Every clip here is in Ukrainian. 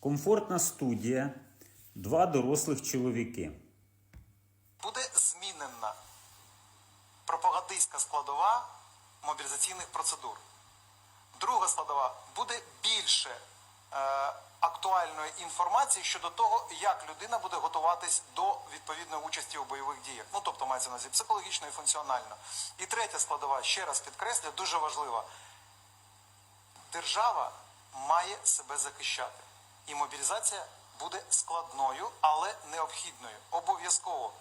Комфортна студія, два дорослих чоловіки. буде змінена пропагандистська складова мобілізаційних процедур. Друга складова буде більше е, актуальної інформації щодо того, як людина буде готуватись до відповідної участі у бойових діях. Ну тобто мається на увазі психологічно і функціонально. І третя складова, ще раз підкреслю, дуже важлива. Держава має себе захищати. І мобілізація буде складною, але необхідною. Обов'язково.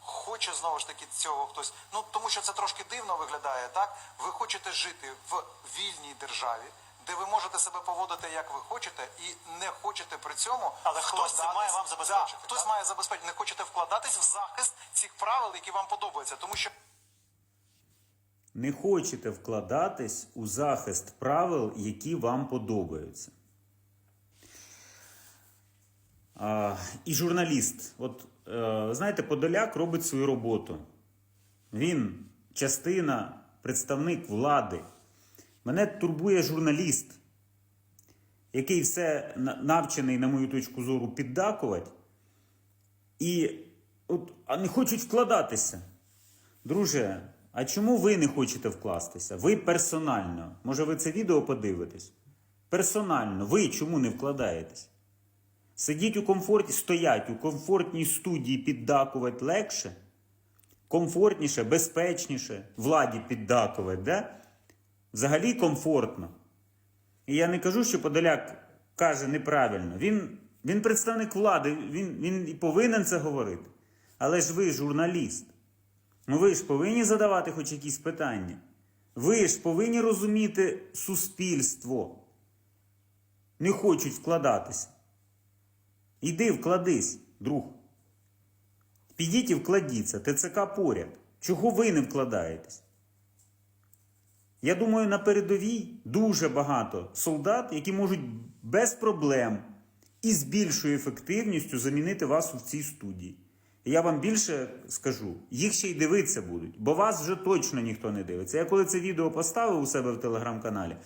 Хоче знову ж таки цього хтось. Ну тому що це трошки дивно виглядає, так? Ви хочете жити в вільній державі, де ви можете себе поводити як ви хочете, і не хочете при цьому. Але хтось це має вам забезпечити, Да, хтось так? має забезпечити. Не хочете вкладатись в захист цих правил, які вам подобаються, тому що. Не хочете вкладатись у захист правил, які вам подобаються. І журналіст. От е, знаєте, Подоляк робить свою роботу. Він частина, представник влади. Мене турбує журналіст, який все навчений, на мою точку зору, піддакувати. І от, а не хочуть вкладатися. Друже, а чому ви не хочете вкластися? Ви персонально. Може, ви це відео подивитесь? Персонально, ви чому не вкладаєтесь? Сидіть у комфорті, стоять у комфортній студії піддакувати легше, комфортніше, безпечніше, владі піддакувати, да? Взагалі комфортно. І я не кажу, що Подоляк каже неправильно. Він, він представник влади, він, він і повинен це говорити. Але ж ви журналіст. Ну ви ж повинні задавати хоч якісь питання. Ви ж повинні розуміти суспільство. Не хочуть вкладатися. Іди вкладись, друг. Підіть і вкладіться, ТЦК поряд. Чого ви не вкладаєтесь? Я думаю, на передовій дуже багато солдат, які можуть без проблем і з більшою ефективністю замінити вас у цій студії. І я вам більше скажу, їх ще й дивитися будуть, бо вас вже точно ніхто не дивиться. Я коли це відео поставив у себе в телеграм-каналі,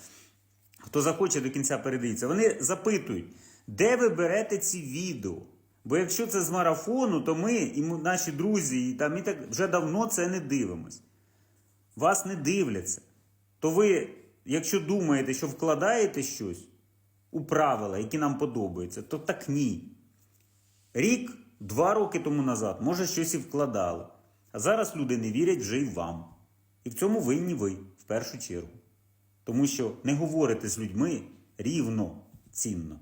хто захоче до кінця передивіться, вони запитують, де ви берете ці відео? Бо якщо це з марафону, то ми і наші друзі, і там і так вже давно це не дивимось. Вас не дивляться. То ви, якщо думаєте, що вкладаєте щось у правила, які нам подобаються, то так ні. Рік, два роки тому назад, може, щось і вкладали. А зараз люди не вірять вже й вам. І в цьому винні ви, в першу чергу. Тому що не говорите з людьми рівно цінно.